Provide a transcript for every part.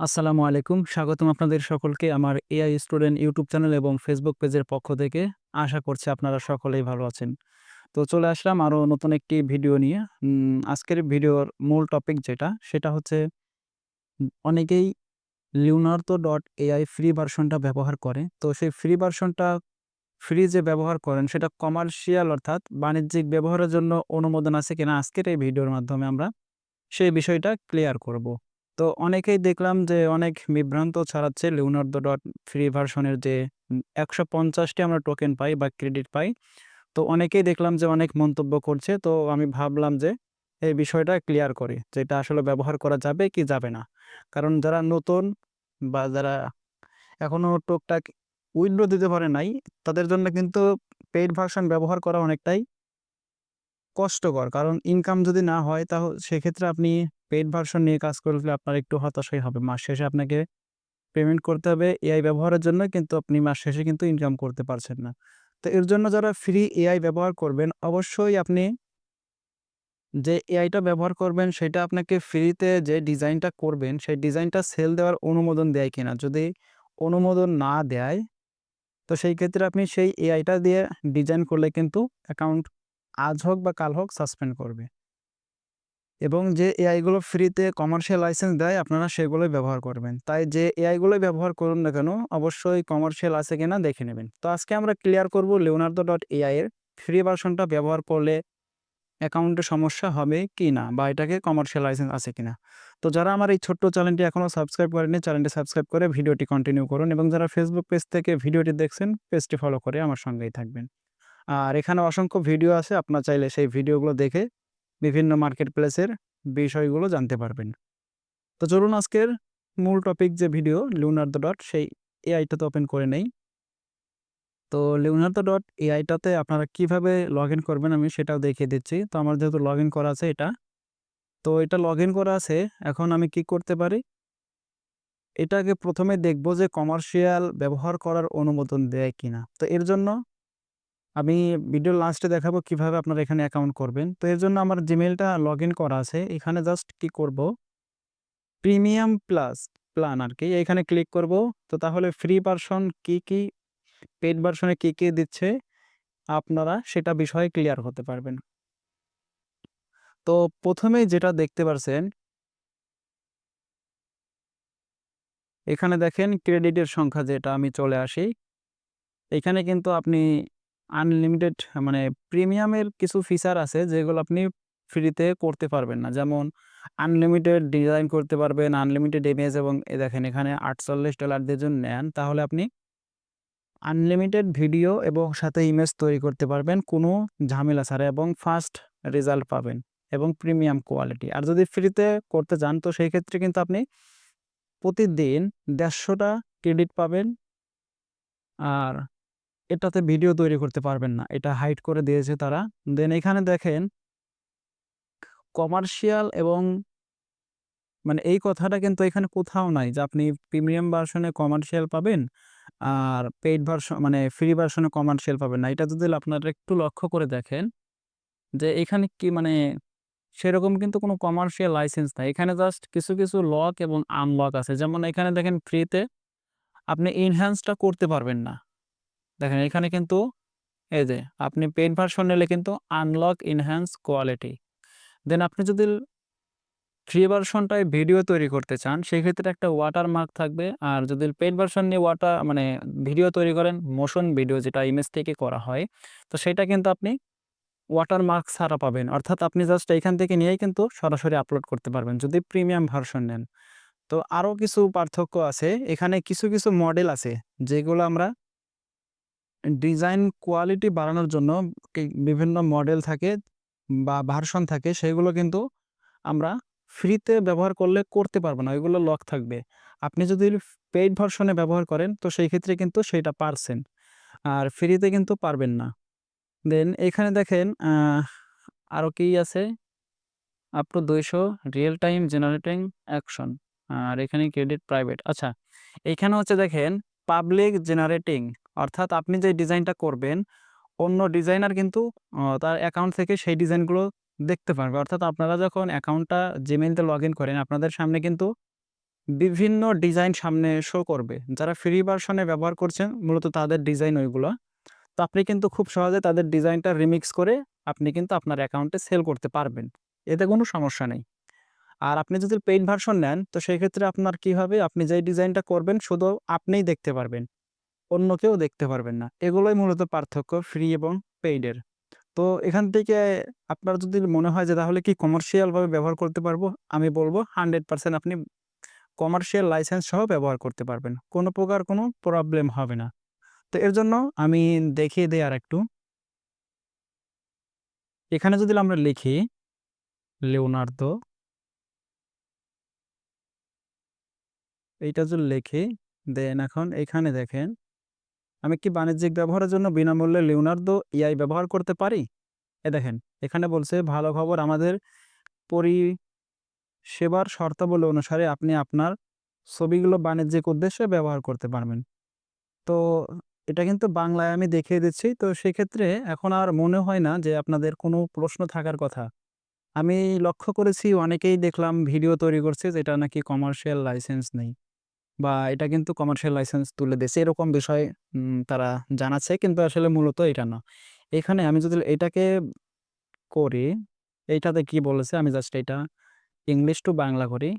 আসসালামু আলাইকুম। স্বাগতম আপনাদের সকলকে আমার এআই স্টুডেন্ট ইউটিউব চ্যানেল এবং ফেসবুক পেজের পক্ষ থেকে। আশা করছি আপনারা সকলেই ভালো আছেন। তো চলে আসলাম আরও নতুন একটি ভিডিও নিয়ে। আজকের ভিডিওর মূল টপিক যেটা, সেটা হচ্ছে অনেকেই উম ডট এআই ফ্রি ভার্সনটা ব্যবহার করে। তো সেই ফ্রি ভার্সনটা ফ্রি যে ব্যবহার করেন সেটা কমার্শিয়াল অর্থাৎ বাণিজ্যিক ব্যবহারের জন্য অনুমোদন আছে কিনা আজকের এই ভিডিওর মাধ্যমে আমরা সেই বিষয়টা ক্লিয়ার করব। তো অনেকেই দেখলাম যে অনেক বিভ্রান্ত ছড়াচ্ছে লিওনার্দো ডট ফ্রি ভার্সনের যে একশো পঞ্চাশটি আমরা টোকেন পাই বা ক্রেডিট পাই। তো অনেকেই দেখলাম যে অনেক মন্তব্য করছে। তো আমি ভাবলাম যে এই বিষয়টা ক্লিয়ার করি। যে এটা আসলে ব্যবহার করা যাবে কি যাবে না। কারণ যারা নতুন বা যারা এখনও টুকটাক উইথড্র দিতে পারে নাই, তাদের জন্য কিন্তু পেইড ভার্সন ব্যবহার করা অনেকটাই কষ্টকর। কারণ ইনকাম যদি না হয় তাহলে সেক্ষেত্রে আপনি পেইড ভার্সন নিয়ে কাজ করলে আপনার একটু হতাশাই হবে। মাস শেষে আপনাকে পেমেন্ট করতে হবে এআই ব্যবহারের জন্য কিন্তু আপনি মাস শেষে কিন্তু ইনকাম করতে পারছেন না। তো এর জন্য যারা ফ্রি এআই ব্যবহার করবেন অবশ্যই আপনি যে এআইটা ব্যবহার করবেন সেটা আপনাকে ফ্রিতে যে ডিজাইনটা করবেন সেই ডিজাইনটা সেল দেওয়ার অনুমোদন দেয় কিনা? যদি অনুমোদন না দেয়, তো সেই ক্ষেত্রে আপনি সেই এআইটা দিয়ে ডিজাইন করলে কিন্তু অ্যাকাউন্ট আজ হোক বা কাল হোক সাসপেন্ড করবে। এবং যে এআইগুলো ফ্রিতে কমার্শিয়াল লাইসেন্স দেয়, আপনারা সেগুলোই ব্যবহার করবেন। তাই যে এআইগুলোই ব্যবহার করুন না কেন, অবশ্যই কমার্শিয়াল আছে কিনা দেখে নেবেন। তো আজকে আমরা ক্লিয়ার করব leonardo.ai এর ফ্রি ভার্সনটা ব্যবহার করলে অ্যাকাউন্টে সমস্যা হবে কি না, বা এটাকে কমার্শিয়াল লাইসেন্স আছে কিনা। তো যারা আমার এই ছোট্ট চ্যানেলটি এখনও সাবস্ক্রাইব করেনি চ্যানেলটি সাবস্ক্রাইব করে ভিডিওটি কন্টিনিউ করুন এবং যারা ফেসবুক পেজ থেকে ভিডিওটি দেখছেন পেজটি ফলো করে আমার সঙ্গেই থাকবেন। আর এখানে অসংখ্য ভিডিও আছে, আপনার চাইলে সেই ভিডিওগুলো দেখে বিভিন্ন মার্কেট প্লেসের বিষয়গুলো জানতে পারবেন। তো চলুন আজকের মূল টপিক যে ভিডিও leonardo ডট সেই এআইটা তো ওপেন করে নেই। তো leonardo.ai টাতে আপনারা কীভাবে লগইন করবেন আমি সেটাও দেখিয়ে দিচ্ছি। তো আমার যেহেতু লগ ইন করা আছে এটা। তো এটা লগ ইন করা আছে। এখন আমি কি করতে পারি? এটাকে প্রথমে দেখব যে কমার্শিয়াল ব্যবহার করার অনুমোদন দেয় কিনা। তো এর জন্য আমি ভিডিও লাস্টে দেখাবো কীভাবে আপনারা এখানে অ্যাকাউন্ট করবেন। তো এর জন্য আমার জিমেইলটা লগইন করা আছে। এখানে জাস্ট কি করব? প্রিমিয়াম প্লাস প্ল্যান আর কি এখানে ক্লিক করব। তো তাহলে ফ্রি ভার্সন কি, কি পেড ভার্সনে কি, কি দিচ্ছে আপনারা সেটা বিষয়ে ক্লিয়ার হতে পারবেন। তো ১ম এই যেটা দেখতে পারছেন এখানে দেখেন ক্রেডিটের সংখ্যা যেটা আমি চলে আসি। এখানে কিন্তু আপনি আনলিমিটেড মানে প্রিমিয়ামের কিছু ফিচার আছে যেগুলো আপনি ফ্রিতে করতে পারবেন না। যেমন আনলিমিটেড ডিজাইন করতে পারবেন, আনলিমিটেড ইমেজ এবং এ দেখেন এখানে $৪৮ দিয়ে যদি নেন তাহলে আপনি আনলিমিটেড ভিডিও এবং সাথে ইমেজ তৈরি করতে পারবেন কোনো ঝামেলা ছাড়া এবং ফাস্ট রেজাল্ট পাবেন এবং প্রিমিয়াম কোয়ালিটি। আর যদি ফ্রিতে করতে চান তো সেই ক্ষেত্রে কিন্তু আপনি প্রতিদিন দেড়শোটা ক্রেডিট পাবেন। আর এটাতে ভিডিও তৈরি করতে পারবেন না। এটা হাইড করে দিয়েছে তারা। দেন এখানে দেখেন কমার্শিয়াল এবং মানে এই কথাটা কিন্তু এখানে কোথাও নাই যে আপনি প্রিমিয়াম ভার্সনে কমার্শিয়াল পাবেন আর পেইড ভার্সন মানে ফ্রি ভার্সনে কমার্শিয়াল পাবেন না। এটা যদি আপনারা একটু লক্ষ্য করে দেখেন যে এখানে কি মানে সেরকম কিন্তু কোনো কমার্শিয়াল লাইসেন্স নাই। এখানে জাস্ট কিছু, কিছু লক এবং আনলক আছে। যেমন এখানে দেখেন ফ্রিতে আপনি এনহ্যান্সটা করতে পারবেন না। দেখেন এখানে কিন্তু এই যে আপনি পেইড ভার্সন নিলে কিন্তু আনলক ইনহ্যান্স কোয়ালিটি। দেন আপনি যদি ফ্রি ভার্সনটায় ভিডিও তৈরি করতে চান সেক্ষেত্রে একটা ওয়াটারমার্ক থাকবে। আর যদি পেইড ভার্সন নিয়ে ওয়াটার মানে ভিডিও তৈরি করেন মোশন ভিডিও যেটা ইমেজ থেকে করা হয়, তো সেটা কিন্তু আপনি ওয়াটারমার্ক ছাড়া পাবেন। অর্থাৎ আপনি জাস্ট এখান থেকে নিয়েই কিন্তু সরাসরি আপলোড করতে পারবেন যদি প্রিমিয়াম ভার্সন নেন। তো আরও কিছু পার্থক্য আছে। এখানে কিছু, কিছু মডেল আছে যেগুলো আমরা ডিজাইন কোয়ালিটি বাড়ানোর জন্য বিভিন্ন মডেল থাকে বা ভার্সন থাকে সেগুলো কিন্তু আমরা ফ্রিতে ব্যবহার করলে করতে পারব না। ওইগুলো লক থাকবে। আপনি যদি পেইড ভার্সনে ব্যবহার করেন তো সেই ক্ষেত্রে কিন্তু সেইটা পারছেন। আর ফ্রিতে কিন্তু পারবেন না। দেন এখানে দেখেন আরও কি আছে? Up to ২০০ real time generating action. আর এখানে ক্রেডিট প্রাইভেট। আচ্ছা, এইখানে হচ্ছে দেখেন পাবলিক জেনারেটিং অর্থাৎ আপনি যে ডিজাইনটা করবেন, অন্য ডিজাইনার কিন্তু তার অ্যাকাউন্ট থেকে সেই ডিজাইনগুলো দেখতে পারবে। অর্থাৎ আপনারা যখন অ্যাকাউন্টটা জিমেইল লগ ইন করেন, আপনাদের সামনে কিন্তু বিভিন্ন ডিজাইন সামনে শো করবে। যারা ফ্রি ভার্সনে ব্যবহার করছেন, মূলত তাদের ডিজাইন ওইগুলো তো আপনি কিন্তু খুব সহজে তাদের ডিজাইনটা রিমিক্স করে আপনি কিন্তু আপনার অ্যাকাউন্টে সেল করতে পারবেন। এতে কোনো সমস্যা নেই। আর আপনি যদি পেইড ভার্সন নেন, তো সেক্ষেত্রে আপনার কি হবে? আপনি যেই ডিজাইনটা করবেন, শুধু আপনিই দেখতে পারবেন। অন্য কেউ দেখতে পারবেন না। এগুলোই মূলত পার্থক্য ফ্রি এবং পেইডের। তো এখান থেকে আপনার যদি মনে হয় যে তাহলে কি কমার্শিয়ালভাবে ব্যবহার করতে পারব? আমি বলব 100% আপনি কমার্শিয়াল লাইসেন্স সহ ব্যবহার করতে পারবেন। কোনো প্রকার কোনো প্রবলেম হবে না। তো এর জন্য আমি দেখিয়ে দেই আরেকটু। এখানে যদি আমরা লিখি লিওনার্দো এইটা যদি লিখি দেন এখন এখানে দেখেন আমি কি বাণিজ্যিক ব্যবহারের জন্য বিনামূল্যে লিওনার্দো এআই ব্যবহার করতে পারি? এ দেখেন, এখানে বলছে, ভালো খবর আমাদের পরিষেবার শর্তাবলী অনুসারে আপনি আপনার ছবিগুলো বাণিজ্যিক উদ্দেশ্যে ব্যবহার করতে পারবেন। তো এটা কিন্তু বাংলায় আমি দেখিয়ে দিচ্ছি। তো সেক্ষেত্রে এখন আর মনে হয় না যে আপনাদের কোনো প্রশ্ন থাকার কথা। আমি লক্ষ্য করেছি, অনেকেই দেখলাম ভিডিও তৈরি করছে যেটা নাকি কমার্শিয়াল লাইসেন্স নেই। বা এটা কিন্তু কমার্শিয়াল লাইসেন্স তুলে দিয়েছে এরকম বিষয় তারা জানাচ্ছে কিন্তু আসলে মূলত এটা না। এখানে আমি যদি এটাকে করি, এইটাতে কি বলেছে আমি জাস্ট এটা ইংলিশ টু বাংলা করি।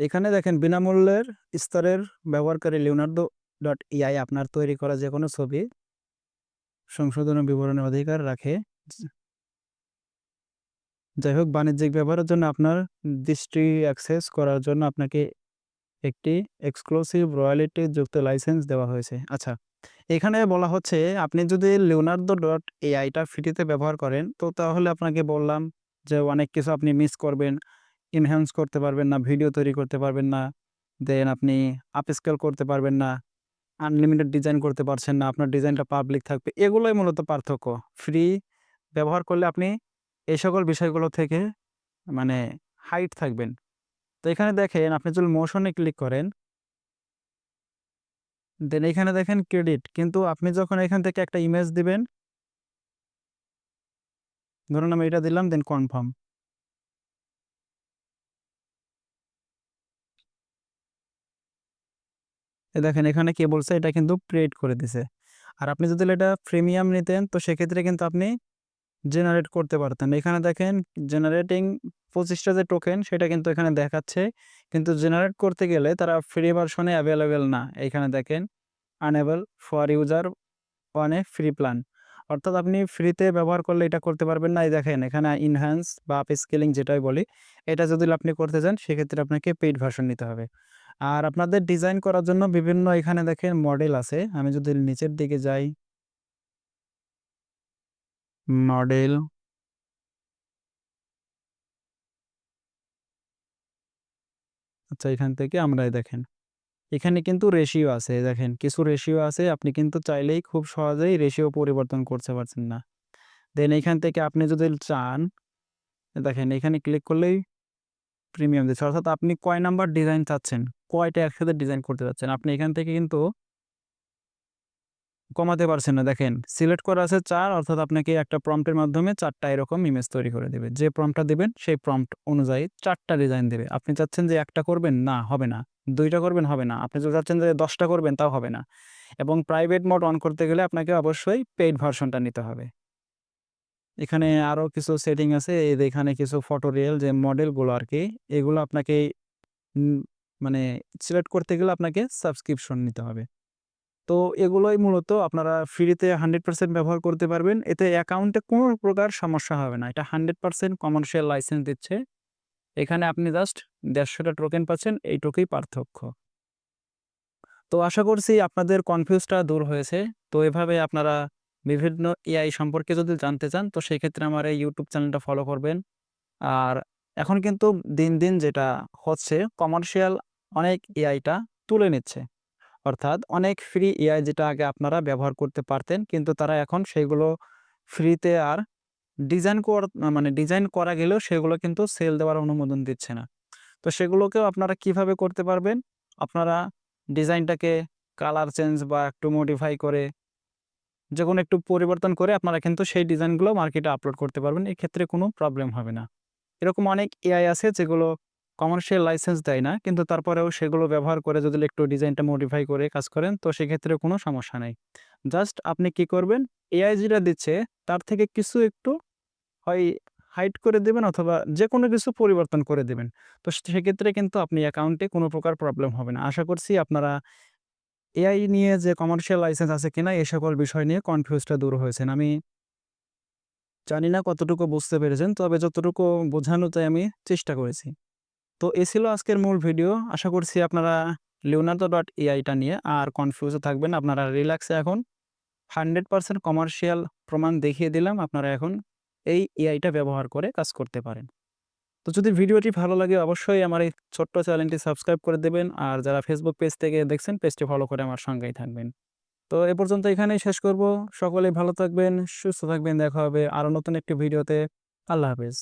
এখানে দেখেন বিনামূল্যের স্তরের ব্যবহারকারী লিওনার্দো ডট এআই আপনার তৈরি করা যে কোনো ছবি সংশোধন বিবরণের অধিকার রাখে। যাই হোক বাণিজ্যিক ব্যবহারের জন্য আপনার দৃষ্টি অ্যাক্সেস করার জন্য আপনাকে একটি এক্সক্লুসিভ রয়্যালিটি যুক্ত লাইসেন্স দেওয়া হয়েছে। আচ্ছা, এখানে বলা হচ্ছে আপনি যদি লিওনার্দো ডট এআইটা ফ্রিতে ব্যবহার করেন তো তাহলে আপনাকে বললাম যে অনেক কিছু আপনি মিস করবেন। এনহ্যান্স করতে পারবেন না, ভিডিও তৈরি করতে পারবেন না। দেন আপনি আপস্কেল করতে পারবেন না। আনলিমিটেড ডিজাইন করতে পারছেন না। আপনার ডিজাইনটা পাবলিক থাকবে। এগুলোই মূলত পার্থক্য। ফ্রি ব্যবহার করলে আপনি এই সকল বিষয়গুলো থেকে মানে হাইট থাকবেন। তো এখানে দেখেন আপনি যদি মোশনে ক্লিক করেন দেন এখানে দেখেন ক্রেডিট কিন্তু আপনি যখন এখান থেকে একটা ইমেজ দিবেন, ধরুন আমি এটা দিলাম দেন কনফার্ম। দেখেন এখানে কে বলছে, এটা কিন্তু ক্রিয়েট করে দিছে। আর আপনি যদি এটা প্রিমিয়াম নিতেন, তো সেক্ষেত্রে কিন্তু আপনি জেনারেট করতে পারতেন। এখানে দেখেন জেনারেটিং পঁচিশটা যে টোকেন সেটা কিন্তু এখানে দেখাচ্ছে। কিন্তু জেনারেট করতে গেলে তারা ফ্রি ভার্সনে অ্যাভেলেবেল না। এখানে দেখেন unable for user a free plan. অর্থাৎ আপনি ফ্রিতে ব্যবহার করলে এটা করতে পারবেন না। এই দেখেন এখানে ইনহ্যান্স বা আপস্কেলিং যেটাই বলি, এটা যদি আপনি করতে চান সেক্ষেত্রে আপনাকে পেইড ভার্সন নিতে হবে। আর আপনাদের ডিজাইন করার জন্য বিভিন্ন এখানে দেখেন মডেল আছে। আমি যদি নিচের দিকে যাই মডেল। আচ্ছা এখান থেকে আমরা এই দেখেন। এখানে কিন্তু রেশিও আছে, দেখেন। কিছু রেশিও আছে, আপনি কিন্তু চাইলেই খুব সহজেই রেশিও পরিবর্তন করতে পারছেন না। দেন এখান থেকে আপনি যদি চান, দেখেন, এখানে ক্লিক করলেই প্রিমিয়াম দিচ্ছে। অর্থাৎ আপনি কয় নাম্বার ডিজাইন চাচ্ছেন? কয়টা একসাথে ডিজাইন করতে চাচ্ছেন? আপনি এখান থেকে কিন্তু কমাতে পারছেন না। দেখেন সিলেক্ট করা আছে চার, অর্থাৎ আপনাকে একটা প্রম্পটের মাধ্যমে চারটা এরকম ইমেজ তৈরি করে দেবে। যে প্রম্পটটা দেবেন, সেই প্রম্পট অনুযায়ী চারটা ডিজাইন দেবে। আপনি চাচ্ছেন যে একটা করবেন? না, হবে না। দুইটা করবেন? হবে না। আপনি যদি চাচ্ছেন যে দশটা করবেন, তাও হবে না। এবং প্রাইভেট মোড অন করতে গেলে আপনাকে অবশ্যই পেইড ভার্সনটা নিতে হবে। এখানে আরও কিছু সেটিং আছে। এখানে কিছু ফটো রিয়েল যে মডেলগুলো আর কি, এগুলো আপনাকে মানে সিলেক্ট করতে গেলে আপনাকে সাবস্ক্রিপশন নিতে হবে। তো এগুলোই মূলত আপনারা ফ্রিতে হান্ড্রেড পার্সেন্ট ব্যবহার করতে পারবেন। এতে অ্যাকাউন্টে কোনো প্রকার সমস্যা হবে না। এটা হান্ড্রেড পার্সেন্ট কমার্শিয়াল লাইসেন্স দিচ্ছে। এখানে আপনি জাস্ট দেড়শোটা টোকেন পাচ্ছেন, এইটুকুই পার্থক্য। তো আশা করছি আপনাদের কনফিউজটা দূর হয়েছে। তো এভাবে আপনারা বিভিন্ন এআই সম্পর্কে যদি জানতে চান, তো সেক্ষেত্রে আমার এই ইউটিউব চ্যানেলটা ফলো করবেন। আর এখন কিন্তু দিন দিন যেটা হচ্ছে কমার্শিয়াল অনেক এআইটা তুলে নিচ্ছে। অর্থাৎ অনেক ফ্রি এআই যেটা আগে আপনারা ব্যবহার করতে পারতেন, কিন্তু তারা এখন সেগুলো ফ্রিতে আর ডিজাইন কর মানে ডিজাইন করা গেলেও সেগুলো কিন্তু সেল দেওয়ার অনুমোদন দিচ্ছে না। তো সেগুলোকেও আপনারা কীভাবে করতে পারবেন? আপনারা ডিজাইনটাকে কালার চেঞ্জ বা একটু মডিফাই করে যে কোনো একটু পরিবর্তন করে আপনারা কিন্তু সেই ডিজাইনগুলো মার্কেটে আপলোড করতে পারবেন, এক্ষেত্রে কোনো প্রবলেম হবে না। এরকম অনেক এআই আছে যেগুলো কমার্শিয়াল লাইসেন্স দেয় না। কিন্তু তারপরেও সেগুলো ব্যবহার করে যদি একটু ডিজাইনটা মডিফাই করে কাজ করেন, তো সেক্ষেত্রে কোনো সমস্যা নাই। জাস্ট আপনি কি করবেন এআই যেটা দিচ্ছে, তার থেকে কিছু একটু হয় হাইট করে দেবেন অথবা যে কোনো কিছু পরিবর্তন করে দেবেন তো সেক্ষেত্রে কিন্তু আপনি অ্যাকাউন্টে কোনো প্রকার প্রবলেম হবে না। আশা করছি আপনারা এআই নিয়ে যে কমার্শিয়াল লাইসেন্স আছে কিনা এই সকল বিষয় নিয়ে কনফিউজটা দূর হয়েছেন। আমি জানি না কতটুকু বুঝতে পেরেছেন। তবে যতটুকু বোঝানো যায় আমি চেষ্টা করেছি। তো এ ছিল আজকের মূল ভিডিও। আশা করছি আপনারা leonardo.ai এআইটা নিয়ে আর কনফিউজে থাকবেন আপনারা রিল্যাক্সে এখন 100% কমার্শিয়াল প্রমাণ দেখিয়ে দিলাম। আপনারা এখন এই এআইটা ব্যবহার করে কাজ করতে পারেন। তো যদি ভিডিওটি ভালো লাগে অবশ্যই আমার এই ছোট্ট চ্যানেলটি সাবস্ক্রাইব করে দেবেন। আর যারা ফেসবুক পেজ থেকে দেখছেন পেজটি ফলো করে আমার সঙ্গেই থাকবেন। তো এ পর্যন্ত এখানেই শেষ করব। সকলেই ভালো থাকবেন, সুস্থ থাকবেন। দেখা হবে আরও নতুন একটি ভিডিওতে। আল্লাহ হাফেজ।